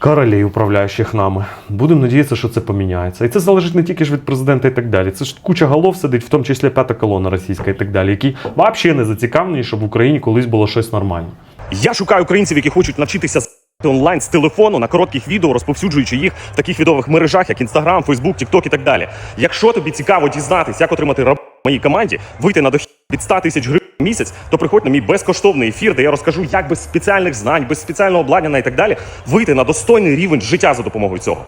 королей, управляючих нами. Будемо надіятися, що це поміняється. І це залежить не тільки ж від президента і так далі. Це ж куча голов сидить, в тому числі п'ята колона російська і так далі, які взагалі не зацікавлені, щоб в Україні колись було щось нормальне. Я шукаю українців, які хочуть навчитися з онлайн з телефону на коротких відео, розповсюджуючи їх в таких відових мережах, як Instagram, Facebook, TikTok і так далі. Якщо тобі цікаво дізнатись, як отримати раб моїй команді, вийти на дохід від 100 тисяч гривень місяць, то приходь на мій безкоштовний ефір, де я розкажу, як без спеціальних знань, без спеціального обладнання і так далі вийти на достойний рівень життя за допомогою цього.